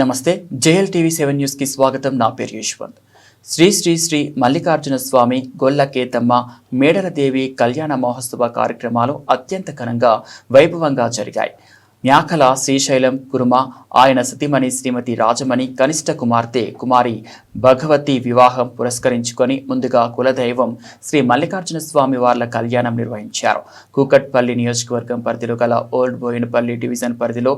నమస్తే JL TV seven న్యూస్కి స్వాగతం. నా పేరు యశ్వంత్. శ్రీ శ్రీ శ్రీ మల్లికార్జున స్వామి గొల్ల కేతమ్మ మేడలదేవి కళ్యాణ మహోత్సవ కార్యక్రమాలు అత్యంత ఘనంగా వైభవంగా జరిగాయి. న్యాకల శ్రీశైలం కురుమ ఆయన సతీమణి శ్రీమతి రాజమణి కనిష్ట కుమార్తె కుమారి భగవతి వివాహం పురస్కరించుకొని ముందుగా కులదైవం శ్రీ మల్లికార్జున స్వామి వార్ల కళ్యాణం నిర్వహించారు. కూకట్పల్లి నియోజకవర్గం పరిధిలో గల ఓల్డ్ బోయినపల్లి డివిజన్ పరిధిలో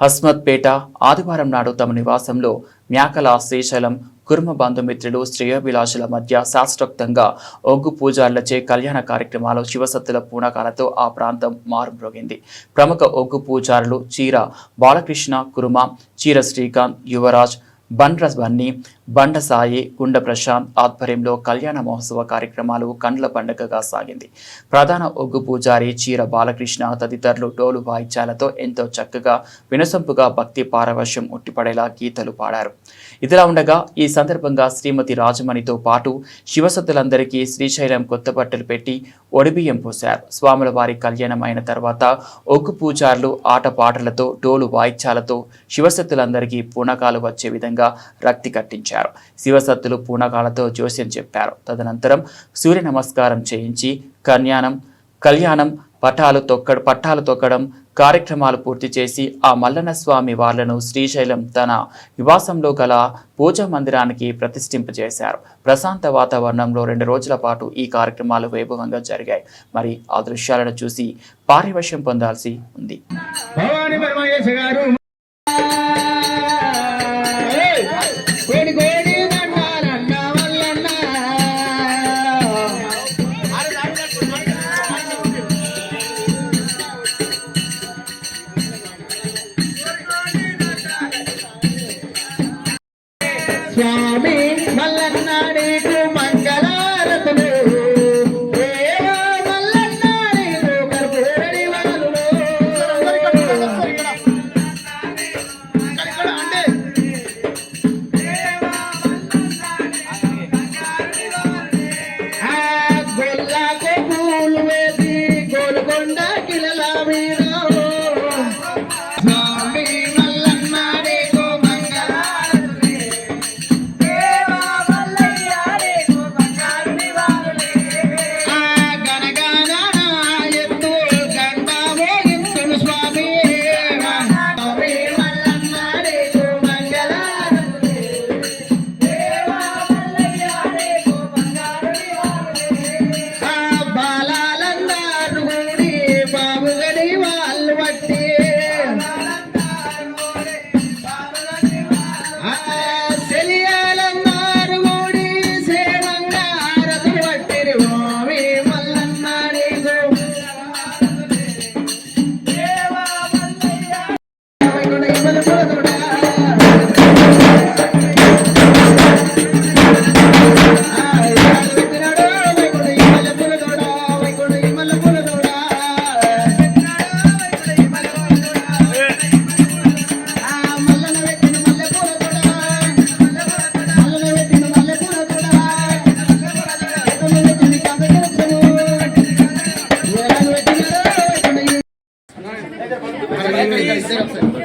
హస్మత్పేట ఆదివారం నాడు తమ నివాసంలో మ్యాకల శ్రీశైలం కుర్మ బంధుమిత్రులు శ్రేయోభిలాషుల మధ్య శాస్త్రోక్తంగా ఒగ్గు పూజార్లచే కళ్యాణ కార్యక్రమాలు శివసత్తుల పూనకాలతో ఆ ప్రాంతం మారుమ్రోగింది. ప్రముఖ ఒగ్గు పూజారులు చీర బాలకృష్ణ కురుమ చీర శ్రీకాంత్ యువరాజ్ బన్రస్ బన్నీ బండ సాయి గుండ ప్రశాంత్ ఆధ్వర్యంలో కళ్యాణ మహోత్సవ కార్యక్రమాలు కండ్ల పండుగగా సాగింది. ప్రధాన ఒగ్గు పూజారి చీర బాలకృష్ణ తదితరులు డోలు వాయిద్యాలతో ఎంతో చక్కగా వినసొంపుగా భక్తి పారవశ్యం ఉట్టిపడేలా గీతలు పాడారు. ఇదిలా ఉండగా ఈ సందర్భంగా శ్రీమతి రాజమణితో పాటు శివసత్తులందరికీ శ్రీశైలం కొత్త బట్టలు పెట్టి ఒడిబియ్యం పోశారు. స్వాముల వారి కళ్యాణం అయిన తర్వాత ఒగ్గు పూజారులు ఆటపాటలతో డోలు వాయిద్యాలతో శివసత్తులందరికీ పూనకాలు వచ్చే విధంగా రక్తి కట్టించారు. శివసత్తులు పూనకాలతో జోస్యం చెప్పారు. తదనంతరం సూర్య నమస్కారం చేయించి కన్యానం కళ్యాణం పటాలు తొక్క పట్టాలు తొక్కడం కార్యక్రమాలు పూర్తి చేసి ఆ మల్లన్న స్వామి వాళ్ళను శ్రీశైలం తన నివాసంలో గల పూజా మందిరానికి ప్రతిష్ఠింపజేశారు. ప్రశాంత వాతావరణంలో రెండు రోజుల పాటు ఈ కార్యక్రమాలు వైభవంగా జరిగాయి. మరి ఆ దృశ్యాలను చూసి పారివశ్యం పొందాల్సి ఉంది. ఇమ్మల ఎక్స్క్యూజ్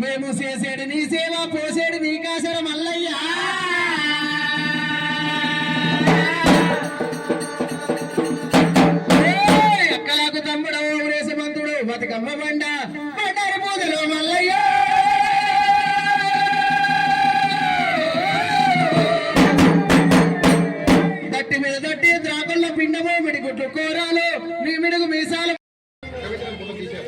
మేము చేసేడు నీ సేవ పోసేడు నీ కాశాడు మల్లయ్య. ఏయ్, అక్కలకు తమ్ముడు ఊరేసి మంతుడు బతుకమ్మ బండ బండారి పూజలు మల్లయ్య. మీద తట్టి ద్రాపల్ల పిండము మిడిగుడ్లు కూరాలు. మీ మిడుగు మీసాలు. తీసా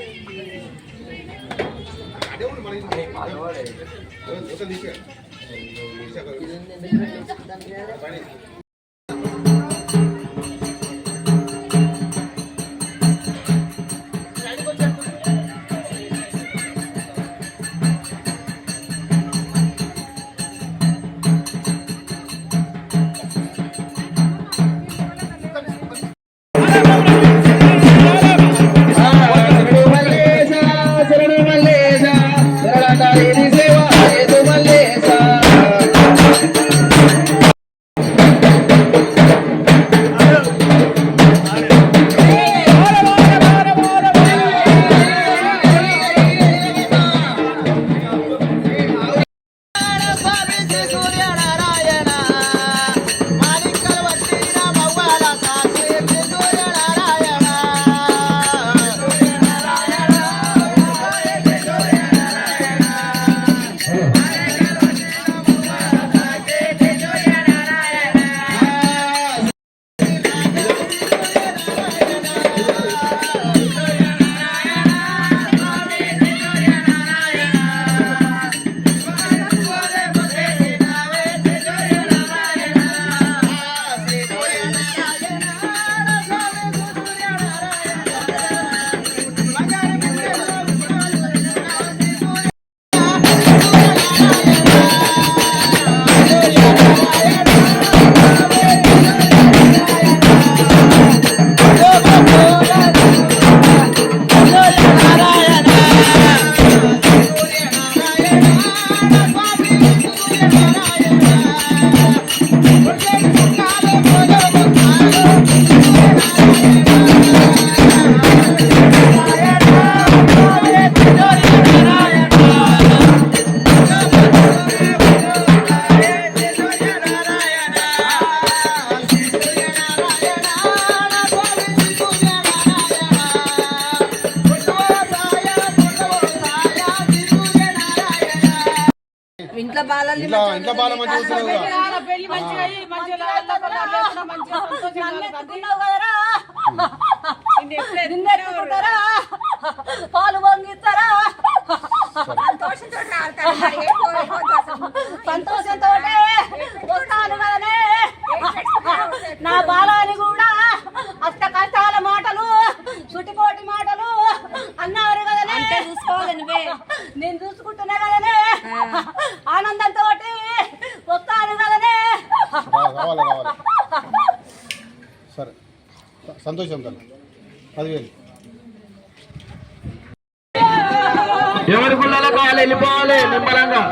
శరణు ఎత్తుకున్నావు కదరా? నిన్ను ఎత్తుకుంటారా? పాలు పొంగిస్తారా? సంతోషంతో సంతోషం తల్లి పదివేలు. ఎవరి పిల్లలకు వాళ్ళు వెళ్ళిపోవాలి? నిమ్మలంగా.